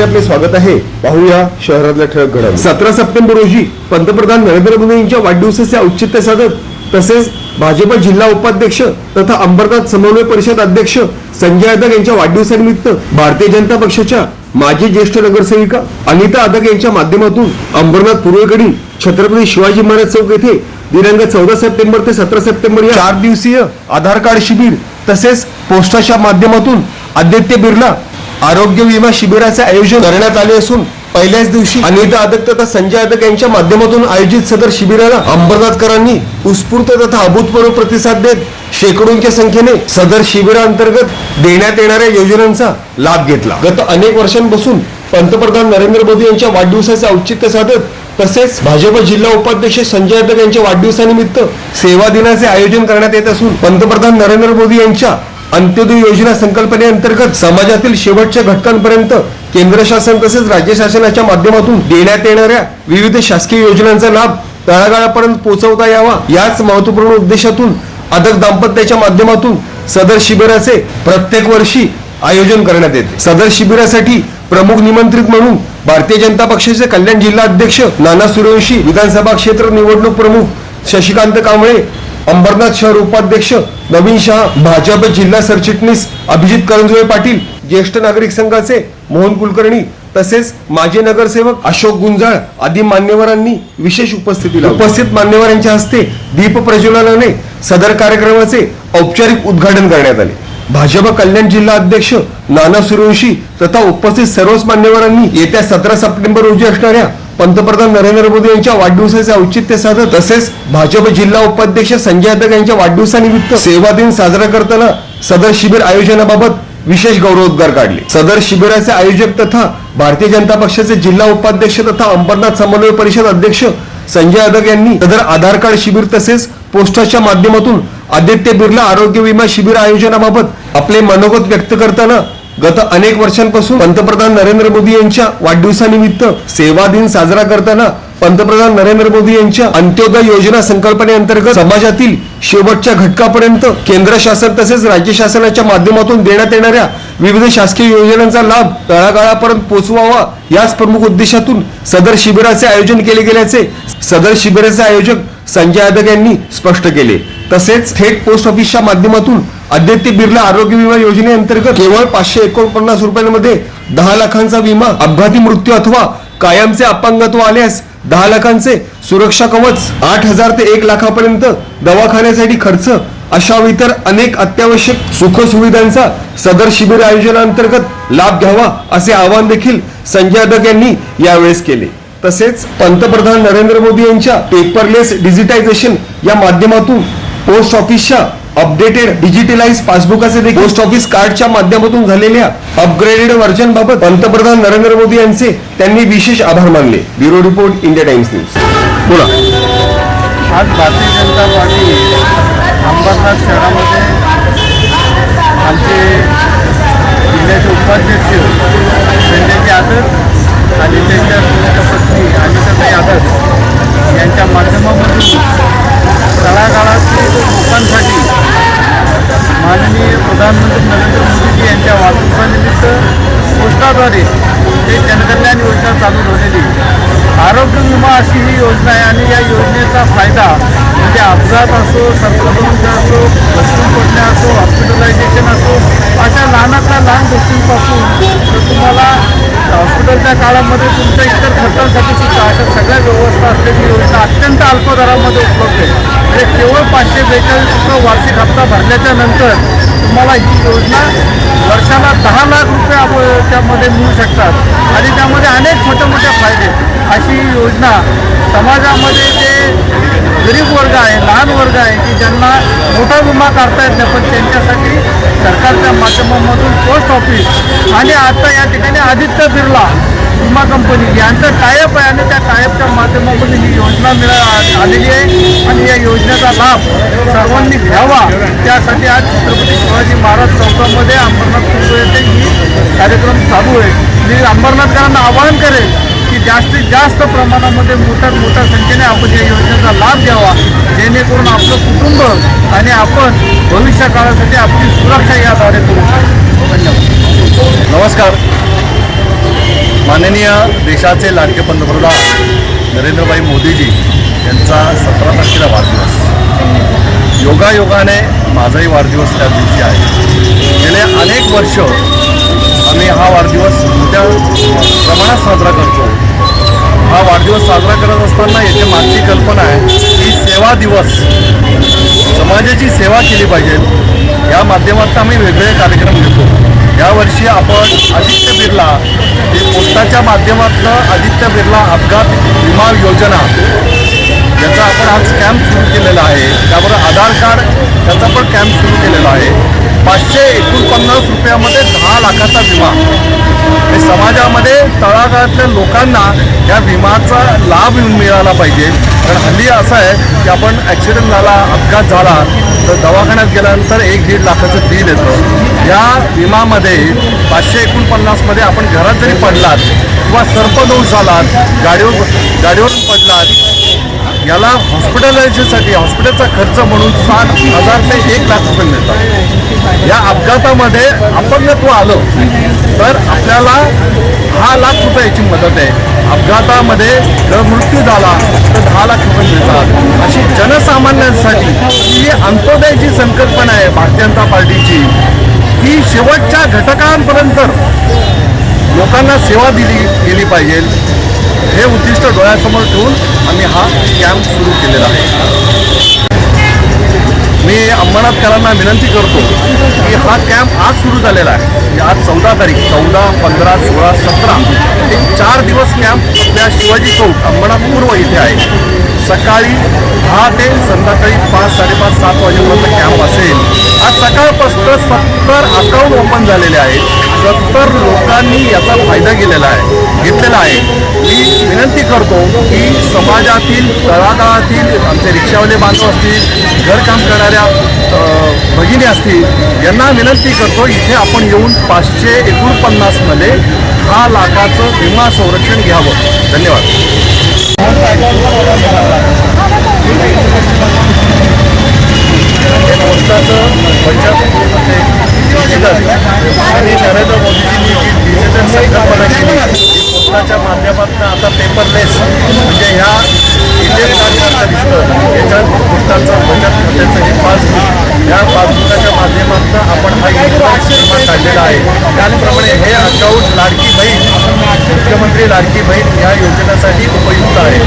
मध्ये आपले स्वागत आहे. पाहूया शहरातल्या ठळक घडामोडी. सतरा सप्टेंबर रोजी पंतप्रधान नरेंद्र मोदी यांच्या वाढदिवसाचे औचित्य साधत तसेच भाजप जिल्हा उपाध्यक्ष तथा अंबरनाथ समन्वय परिषद अध्यक्ष संजय यादव यांच्या वाढदिवसानिमित्त भारतीय जनता पक्षाच्या माजी ज्येष्ठ नगरसेविका अनिता अदक यांच्या माध्यमातून अंबरनाथ पूर्वेकडील छत्रपती शिवाजी महाराज चौक येथे दिनांक चौदा सप्टेंबर ते सतरा सप्टेंबर या चार दिवसीय आधार कार्ड शिबिर तसेच पोस्टाच्या माध्यमातून आदित्य बिर्ला आरोग्य विमा शिबिराचे आयोजन करण्यात आले असून पहिल्याच दिवशी अनिता अदक तथा संजय अदक यांच्या माध्यमातून आयोजित सदर शिबिराला अंबरनाथकरांनी उत्स्फूर्त तथा अभूतपूर्व प्रतिसाद देत शेकडोंच्या संख्येने सदर शिबिराअंतर्गत देण्यात येणाऱ्या योजनांचा लाभ घेतला. गत अनेक वर्षांपासून पंतप्रधान नरेंद्र मोदी यांच्या वाढदिवसाचे औचित्य साधत तसेच भाजप जिल्हा उपाध्यक्ष संजय यादव यांच्या वाढदिवसानिमित्त सेवा दिनाचे आयोजन करण्यात येत असून पंतप्रधान नरेंद्र मोदी यांच्या अंत्योदय योजना संकल्पनेअंतर्गत समाजातील शेवटच्या घटकांपर्यंत केंद्र शासन तसेच राज्य शासनाच्या माध्यमातून देण्यात येणाऱ्या विविध शासकीय योजनांचा लाभ तळागाळापर्यंत पोहोचवता यावा याच महत्त्वपूर्ण उद्देशातून अदक दाम्पत्याच्या माध्यमातून सदर शिबिराचे प्रत्येक वर्षी आयोजन करण्यात येते. सदर शिबिरासाठी प्रमुख निमंत्रित म्हणून भारतीय जनता पक्षाचे कल्याण जिल्हा अध्यक्ष नाना सूर्यवंशी विधानसभा क्षेत्र निवडणूक प्रमुख शशिकांत कांबळे अंबरनाथ शहर उपाध्यक्ष नवीन शहा भाजप जिल्हा सरचिटणीस अभिजित करंजुळे पाटील ज्येष्ठ नागरिक संघाचे मोहन कुलकर्णी तसेच माजी नगरसेवक अशोक गुंजाळ आदी मान्यवरांनी विशेष उपस्थिती उपस्थित मान्यवरांच्या हस्ते दीप प्रज्वलनाने सदर कार्यक्रमाचे औपचारिक उद्घाटन करण्यात आले. भाजप कल्याण जिल्हा अध्यक्ष नाना सूर्यवंशी तथा उपस्थित सर्वच मान्यवरांनी येत्या सतरा सप्टेंबर रोजी असणाऱ्या पंतप्रधान नरेंद्र मोदी यांच्या वाढदिवसाचे औचित्य साधत तसेच भाजप जिल्हा उपाध्यक्ष संजय यादव यांच्या वाढदिवसानिमित्त सेवा दिन साजरा करताना सदर शिबिर आयोजनाबाबत विशेष गौरवोद्गार काढले. सदर शिबिराचे आयोजक तथा भारतीय जनता पक्षाचे जिल्हा उपाध्यक्ष तथा अंबरनाथ समन्वय परिषद अध्यक्ष संजय अदक यांनी सदर आधार कार्ड शिबिर तसेच पोस्टरच्या माध्यमातून आदित्य बिर्ला आरोग्य विमा शिबिर आयोजनाबाबत आपले मनोगत व्यक्त करताना गत अनेक वर्षांपासून पंतप्रधान नरेंद्र मोदी यांच्या वाढदिवसानिमित्त सेवा दिन साजरा करताना पंतप्रधान नरेंद्र मोदी यांच्या अंत्योदय योजना संकल्पनेअंतर्गत समाजातील शेवटच्या घटकापर्यंत केंद्र शासन तसेच राज्य शासनाच्या माध्यमातून देण्यात येणाऱ्या विविध शासकीय योजनांचा लाभ तळागाळापर्यंत पोहोचवावा याच प्रमुख उद्देशातून सदर शिबिराचे आयोजन केले गेल्याचे सदर शिबिराचे आयोजक संजय यादव यांनी स्पष्ट केले. तसेच थेट पोस्ट ऑफिसच्या माध्यमातून आदित्य बिर्ला आरोग्य विमा योजनेअंतर्गत केवळ पाचशे एकोणपन्नास रुपयांमध्ये दहा लाखांचा विमा अपघाती मृत्यू अथवा कायमचे अपंगत्व आल्यास दहा लाखांचे सुरक्षा कवच आठ हजार ते एक लाखापर्यंत दवाखान्यासाठी खर्च अशा इतर अनेक अत्यावश्यक सुखसुविधांचा सदर शिबिर आयोजनांतर्गत लाभ घ्यावा असे आवाहन देखील संजय यादव यांनी यावेळेस केले. तसेच पंतप्रधान नरेंद्र मोदी यांच्या पेपरलेस डिजिटायझेशन या माध्यमातून पोस्ट ऑफिसच्या अपडेटेड डिजिटलाइज पासबुकाचे देखील पोस्ट ऑफिस कार्डच्या माध्यमातून झालेल्या अपग्रेडेड व्हर्जन बाबत पंतप्रधान नरेंद्र मोदी यांचे त्यांनी विशेष आभार मानले. Bureau report India Times news. बोला. आज भारतीय जनता पार्टी अंबरनाथ शहरामध्ये आमचे जिल्ह्याचे उपाध्यक्ष संजय यादव आणि त्यांच्या पत्नी अनिताताई यादव यांच्या माध्यमामधून तळागाळातील पोस्टाद्वारे ते जनकल्याण योजना चालू झालेली आरोग्य विमा अशी ही योजना आहे आणि या योजनेचा फायदा म्हणजे अपघात असो संक्रमण असो वस्तू पडणे असो हॉस्पिटलायझेशन असो अशा लहानातल्या लहान गोष्टींपासून तर तुम्हाला हॉस्पिटलच्या काळामध्ये तुमच्या इतर खर्चांसाठी सुद्धा अशा सगळ्या व्यवस्था असलेली योजना अत्यंत अल्प दरामध्ये उपलब्ध आहे. म्हणजे केवळ पाचशे बेचाळीस रुपये वार्षिक हप्ता भरल्याच्या नंतर तुम्हाला ही योजना वर्षाला दहा लाख रुपये त्यामध्ये मिळू शकतात. आणि त्यामध्ये अनेक छोटे मोठे फायदे अशी योजना समाजामध्ये जे गरीब वर्ग आहे लहान वर्ग आहे की ज्यांना मोठा विमा काढता येत नाही पण त्यांच्यासाठी सरकारच्या माध्यमामधून पोस्ट ऑफिस आणि आता या ठिकाणी आदित्य बिर्ला विमा कंपनी यांचं टायप आहे आणि त्या टायपच्या माध्यमातून ही योजना मिळा आलेली आहे. आणि या योजनेचा लाभ सर्वांनी घ्यावा. त्यासाठी आज छत्रपती शिवाजी महाराज चौकामध्ये अंबरनाथ कुंभ येथे ही कार्यक्रम चालू आहे. मी अंबरनाथकरांना आवाहन करेल की जास्तीत जास्त प्रमाणामध्ये मोठ्यात मोठ्या संख्येने आपण या योजनेचा लाभ घ्यावा. जेणेकरून आपलं कुटुंब आणि आपण भविष्य काळासाठी आपली सुरक्षा याद्वारे करू शकतो धन्यवाद. नमस्कार. माननीय देशाचे लाडके पंतप्रधान नरेंद्रभाई मोदीजी यांचा सतरा तारखेला वाढदिवस. योगायोगाने माझाही वाढदिवस त्या दिवशी आहे. गेले अनेक वर्ष आम्ही हा वाढदिवस मोठ्या प्रमाणात साजरा करतो. हा वाढदिवस साजरा करत असताना येथे मागची कल्पना आहे की सेवा दिवस समाजाची सेवा केली पाहिजे. या माध्यमातून आम्ही वेगवेगळे कार्यक्रम घेतो. यावर्षी आपण आदित्य बिर्ला हे पोस्टाच्या माध्यमातून आदित्य बिर्ला अपघात विमा योजना याचा आपण आज कॅम्प सुरू केलेला आहे. त्याबरोबर आधार कार्ड त्याचा पण कॅम्प सुरू केलेला आहे. पाचशे एकोणपन्नास रुपयामध्ये दहा लाखाचा विमा. हे समाजामध्ये तळागाळातल्या लोकांना या विमाचा लाभ मिळाला पाहिजे. कारण हल्ली असं आहे की आपण ॲक्सिडेंट झाला अपघात झाला तर दवाखान्यात गेल्यानंतर एक दीड लाखाचं बिल येतं. या विमामध्ये पाचशे एकोणपन्नासमध्ये आपण घरात जरी पडलात किंवा सर्पदोष झालात गाडीवर गाडीवरून पडलात याला हॉस्पिटलायझेशनसाठी हॉस्पिटलचा खर्च म्हणून साठ हजार ते एक लाख रुपये मिळतात. या अपघातामध्ये अपंगत्व आलं तर आपल्याला दहा लाख रुपयाची मदत आहे. अपघातामध्ये जर मृत्यू झाला तर दहा लाख रुपये मिळतात. अशी जनसामान्यांसाठी ही अंत्योदयाची संकल्पना आहे भारतीय जनता पार्टीची. ही शेवटच्या घटकांपर्यंत लोकांना सेवा दिली गेली पाहिजे. हे उद्दिष्ट डोळ्यासमोर ठेवून आम्ही हा कॅम्प सुरू केलेला आहे. मी अंबरनाथकरांना विनंती करतो की हा कॅम्प आज सुरू झालेला आहे. म्हणजे आज चौदा तारीख चौदा पंधरा सोळा सतरा हे चार दिवस कॅम्प आपल्या शिवाजी चौक अंबरनाथ पूर्व इथे आहे. सकाळी दहा ते संध्याकाळी पाच साडेपाच सात वाजेपर्यंत कॅम्प असेल. आज सकाळपासून सत्तर अकाउंट ओपन झालेले आहेत. सत्तर लोकांनी याचा फायदा गेलेला आहे घेतलेला आहे. मी विनंती करतो की समाजातील तळागाळातील आमचे रिक्षावाले बांधव असतील घरकाम करणाऱ्या भगिनी असतील यांना विनंती करतो इथे आपण येऊन पाचशे एकोणपन्नासमध्ये दहा लाखाचं विमा संरक्षण घ्यावं. धन्यवाद हे पोस्टाचं बचत म्हणजे डिजिटल आणि नरेंद्र मोदीजींनी जी डिजिटल संकल्पना केली ही पोस्टाच्या माध्यमातून आता पेपरलेस म्हणजे ह्या इंडियन कार्डसारखं दिसतं याच्यात पोस्टाचं बचत खात्याचं हे पासबुक या पासबुकाच्या माध्यमातून आपण हा इन्शुरन्स विमा काढलेला आहे. त्याचप्रमाणे हे अकाउंट लाडकी बहीण मुख्यमंत्री लाडकी बहीण या योजनेसाठी उपयुक्त आहे.